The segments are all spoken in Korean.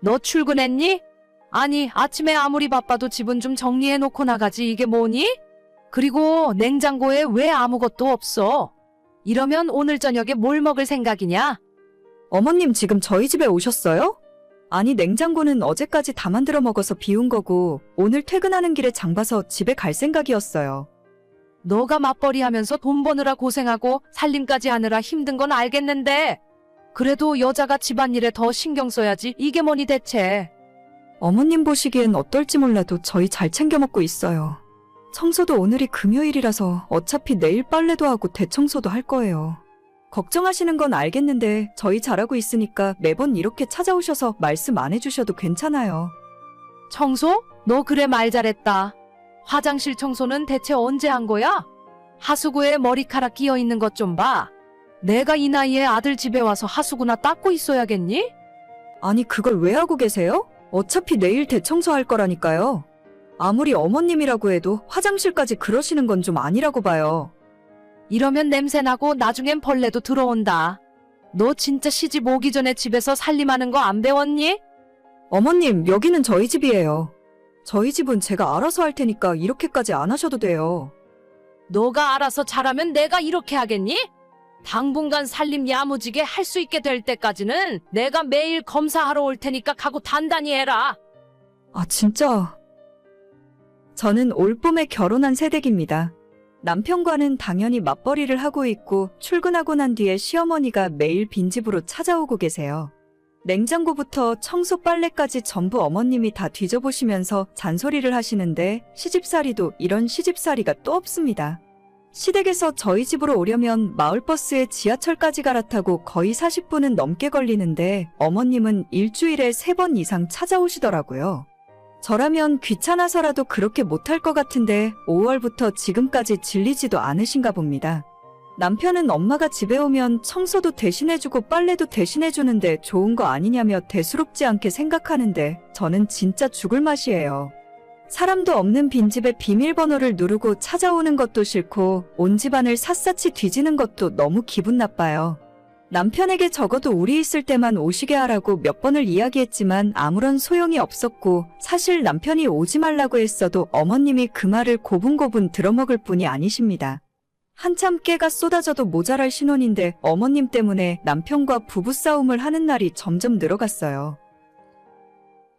너 출근했니? 아니, 아침에 아무리 바빠도 집은 좀 정리해 놓고 나가지. 이게 뭐니? 그리고 냉장고에 왜 아무것도 없어? 이러면 오늘 저녁에 뭘 먹을 생각이냐? 어머님 지금 저희 집에 오셨어요? 아니, 냉장고는 어제까지 다 만들어 먹어서 비운 거고, 오늘 퇴근하는 길에 장 봐서 집에 갈 생각이었어요. 너가 맞벌이 하면서 돈 버느라 고생하고 살림까지 하느라 힘든 건 알겠는데, 그래도 여자가 집안일에 더 신경 써야지. 이게 뭐니 대체? 어머님 보시기엔 어떨지 몰라도 저희 잘 챙겨 먹고 있어요. 청소도 오늘이 금요일이라서 어차피 내일 빨래도 하고 대청소도 할 거예요. 걱정하시는 건 알겠는데 저희 잘하고 있으니까 매번 이렇게 찾아오셔서 말씀 안 해주셔도 괜찮아요. 청소? 너 그래 말 잘했다. 화장실 청소는 대체 언제 한 거야? 하수구에 머리카락 끼어 있는 것 좀 봐. 내가 이 나이에 아들 집에 와서 하수구나 닦고 있어야겠니? 아니 그걸 왜 하고 계세요? 어차피 내일 대청소할 거라니까요. 아무리 어머님이라고 해도 화장실까지 그러시는 건 좀 아니라고 봐요. 이러면 냄새나고 나중엔 벌레도 들어온다. 너 진짜 시집 오기 전에 집에서 살림하는 거 안 배웠니? 어머님, 여기는 저희 집이에요. 저희 집은 제가 알아서 할 테니까 이렇게까지 안 하셔도 돼요. 너가 알아서 잘하면 내가 이렇게 하겠니? 당분간 살림 야무지게 할 수 있게 될 때까지는 내가 매일 검사하러 올 테니까 각오 단단히 해라. 아, 진짜. 저는 올 봄에 결혼한 새댁입니다. 남편과는 당연히 맞벌이를 하고 있고 출근하고 난 뒤에 시어머니가 매일 빈집으로 찾아오고 계세요. 냉장고부터 청소 빨래까지 전부 어머님이 다 뒤져보시면서 잔소리를 하시는데 시집살이도 이런 시집살이가 또 없습니다. 시댁에서 저희 집으로 오려면 마을버스에 지하철까지 갈아타고 거의 40분은 넘게 걸리는데 어머님은 일주일에 3번 이상 찾아오시더라고요. 저라면 귀찮아서라도 그렇게 못할 것 같은데 5월부터 지금까지 질리지도 않으신가 봅니다. 남편은 엄마가 집에 오면 청소도 대신해주고 빨래도 대신해주는데 좋은 거 아니냐며 대수롭지 않게 생각하는데 저는 진짜 죽을 맛이에요. 사람도 없는 빈집에 비밀번호를 누르고 찾아오는 것도 싫고 온 집안을 샅샅이 뒤지는 것도 너무 기분 나빠요. 남편에게 적어도 우리 있을 때만 오시게 하라고 몇 번을 이야기했지만 아무런 소용이 없었고 사실 남편이 오지 말라고 했어도 어머님이 그 말을 고분고분 들어먹을 뿐이 아니십니다. 한참 깨가 쏟아져도 모자랄 신혼인데 어머님 때문에 남편과 부부싸움을 하는 날이 점점 늘어갔어요.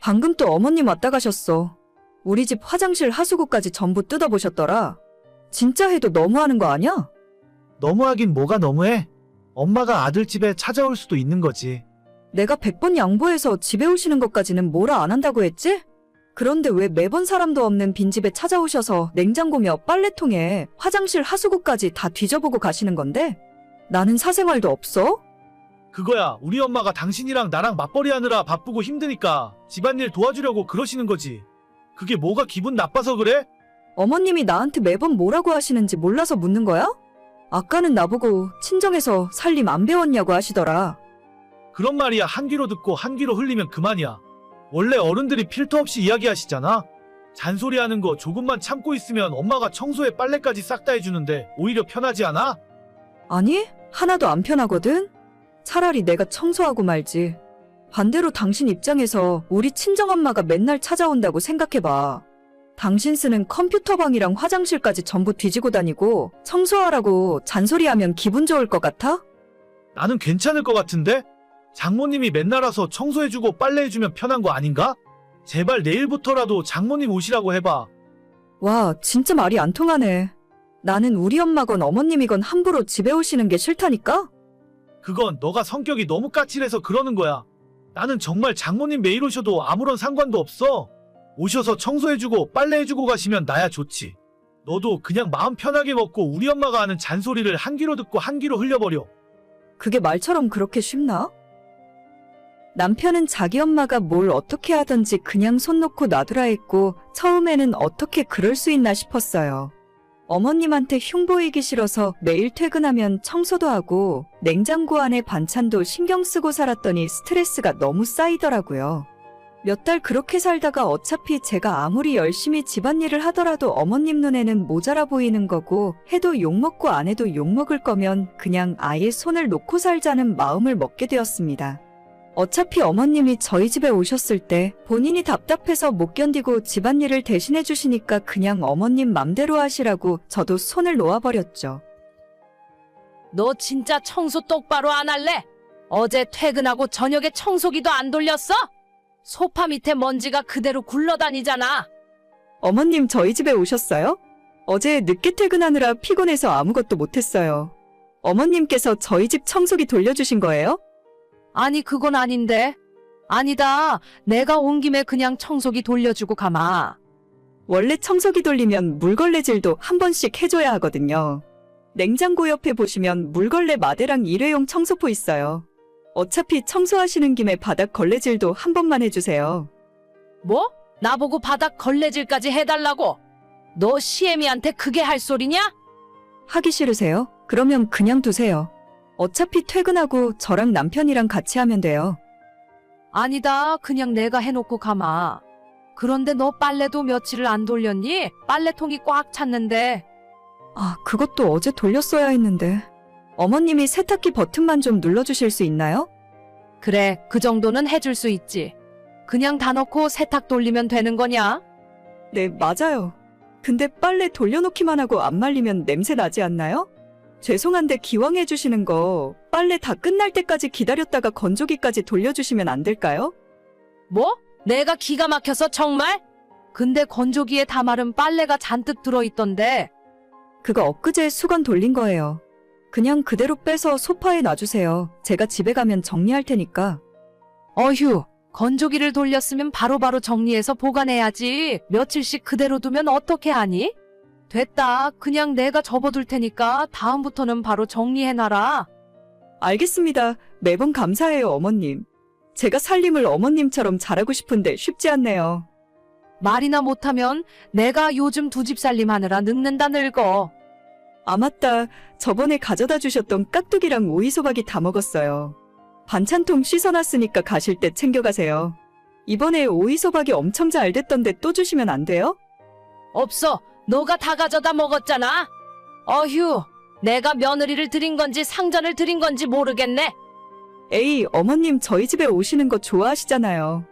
방금 또 어머님 왔다 가셨어. 우리 집 화장실 하수구까지 전부 뜯어보셨더라. 진짜 해도 너무하는 거 아니야? 너무하긴 뭐가 너무해? 엄마가 아들 집에 찾아올 수도 있는 거지. 내가 100번 양보해서 집에 오시는 것까지는 뭐라 안 한다고 했지? 그런데 왜 매번 사람도 없는 빈집에 찾아오셔서 냉장고며 빨래통에 화장실 하수구까지 다 뒤져보고 가시는 건데? 나는 사생활도 없어? 그거야, 우리 엄마가 당신이랑 나랑 맞벌이 하느라 바쁘고 힘드니까 집안일 도와주려고 그러시는 거지. 그게 뭐가 기분 나빠서 그래? 어머님이 나한테 매번 뭐라고 하시는지 몰라서 묻는 거야? 아까는 나보고 친정에서 살림 안 배웠냐고 하시더라. 그런 말이야 한 귀로 듣고 한 귀로 흘리면 그만이야. 원래 어른들이 필터 없이 이야기하시잖아. 잔소리 하는 거 조금만 참고 있으면 엄마가 청소에 빨래까지 싹 다 해주는데 오히려 편하지 않아? 아니, 하나도 안 편하거든? 차라리 내가 청소하고 말지. 반대로 당신 입장에서 우리 친정엄마가 맨날 찾아온다고 생각해봐. 당신 쓰는 컴퓨터방이랑 화장실까지 전부 뒤지고 다니고 청소하라고 잔소리하면 기분 좋을 것 같아? 나는 괜찮을 것 같은데? 장모님이 맨날 와서 청소해주고 빨래해주면 편한 거 아닌가? 제발 내일부터라도 장모님 오시라고 해봐. 와, 진짜 말이 안 통하네. 나는 우리 엄마건 어머님이건 함부로 집에 오시는 게 싫다니까? 그건 너가 성격이 너무 까칠해서 그러는 거야. 나는 정말 장모님 매일 오셔도 아무런 상관도 없어. 오셔서 청소해주고 빨래해주고 가시면 나야 좋지. 너도 그냥 마음 편하게 먹고 우리 엄마가 하는 잔소리를 한 귀로 듣고 한 귀로 흘려버려. 그게 말처럼 그렇게 쉽나? 남편은 자기 엄마가 뭘 어떻게 하든지 그냥 손 놓고 놔두라 했고 처음에는 어떻게 그럴 수 있나 싶었어요. 어머님한테 흉보이기 싫어서 매일 퇴근하면 청소도 하고 냉장고 안에 반찬도 신경 쓰고 살았더니 스트레스가 너무 쌓이더라고요. 몇 달 그렇게 살다가 어차피 제가 아무리 열심히 집안일을 하더라도 어머님 눈에는 모자라 보이는 거고 해도 욕먹고 안 해도 욕먹을 거면 그냥 아예 손을 놓고 살자는 마음을 먹게 되었습니다. 어차피 어머님이 저희 집에 오셨을 때 본인이 답답해서 못 견디고 집안일을 대신해 주시니까 그냥 어머님 맘대로 하시라고 저도 손을 놓아버렸죠. 너 진짜 청소 똑바로 안 할래? 어제 퇴근하고 저녁에 청소기도 안 돌렸어? 소파 밑에 먼지가 그대로 굴러다니잖아. 어머님 저희 집에 오셨어요? 어제 늦게 퇴근하느라 피곤해서 아무것도 못했어요. 어머님께서 저희 집 청소기 돌려주신 거예요? 아니, 그건 아닌데. 아니다. 내가 온 김에 그냥 청소기 돌려주고 가마. 원래 청소기 돌리면 물걸레질도 한 번씩 해줘야 하거든요. 냉장고 옆에 보시면 물걸레 마대랑 일회용 청소포 있어요. 어차피 청소하시는 김에 바닥 걸레질도 한 번만 해주세요. 뭐? 나보고 바닥 걸레질까지 해달라고? 너 시애미한테 그게 할 소리냐? 하기 싫으세요? 그러면 그냥 두세요. 어차피 퇴근하고 저랑 남편이랑 같이 하면 돼요. 아니다. 그냥 내가 해놓고 가마. 그런데 너 빨래도 며칠을 안 돌렸니? 빨래통이 꽉 찼는데. 아, 그것도 어제 돌렸어야 했는데. 어머님이 세탁기 버튼만 좀 눌러주실 수 있나요? 그래, 그 정도는 해줄 수 있지. 그냥 다 넣고 세탁 돌리면 되는 거냐? 네, 맞아요. 근데 빨래 돌려놓기만 하고 안 말리면 냄새 나지 않나요? 죄송한데 기왕 해주시는 거 빨래 다 끝날 때까지 기다렸다가 건조기까지 돌려주시면 안 될까요? 뭐? 내가 기가 막혀서 정말? 근데 건조기에 다 마른 빨래가 잔뜩 들어있던데. 그거 엊그제 수건 돌린 거예요. 그냥 그대로 빼서 소파에 놔주세요. 제가 집에 가면 정리할 테니까. 어휴, 건조기를 돌렸으면 바로바로 정리해서 보관해야지. 며칠씩 그대로 두면 어떻게 하니? 됐다. 그냥 내가 접어둘 테니까 다음부터는 바로 정리해놔라. 알겠습니다. 매번 감사해요, 어머님. 제가 살림을 어머님처럼 잘하고 싶은데 쉽지 않네요. 말이나 못하면 내가 요즘 두 집 살림 하느라 늙는다 늙어. 아, 맞다. 저번에 가져다 주셨던 깍두기랑 오이소박이 다 먹었어요. 반찬통 씻어놨으니까 가실 때 챙겨가세요. 이번에 오이소박이 엄청 잘 됐던데 또 주시면 안 돼요? 없어. 너가 다 가져다 먹었잖아. 어휴, 내가 며느리를 드린 건지 상전을 드린 건지 모르겠네. 에이, 어머님 저희 집에 오시는 거 좋아하시잖아요.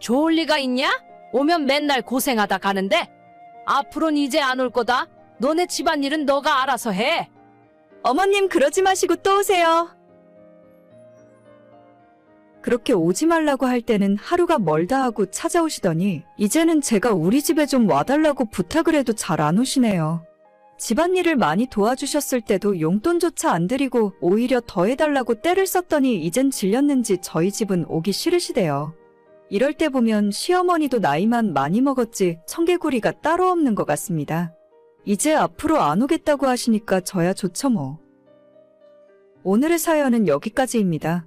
좋을 리가 있냐? 오면 맨날 고생하다 가는데. 앞으론 이제 안 올 거다. 너네 집안일은 너가 알아서 해. 어머님 그러지 마시고 또 오세요. 그렇게 오지 말라고 할 때는 하루가 멀다 하고 찾아오시더니 이제는 제가 우리 집에 좀 와달라고 부탁을 해도 잘 안 오시네요. 집안일을 많이 도와주셨을 때도 용돈조차 안 드리고 오히려 더 해달라고 때를 썼더니 이젠 질렸는지 저희 집은 오기 싫으시대요. 이럴 때 보면 시어머니도 나이만 많이 먹었지 청개구리가 따로 없는 것 같습니다. 이제 앞으로 안 오겠다고 하시니까 저야 좋죠 뭐. 오늘의 사연은 여기까지입니다.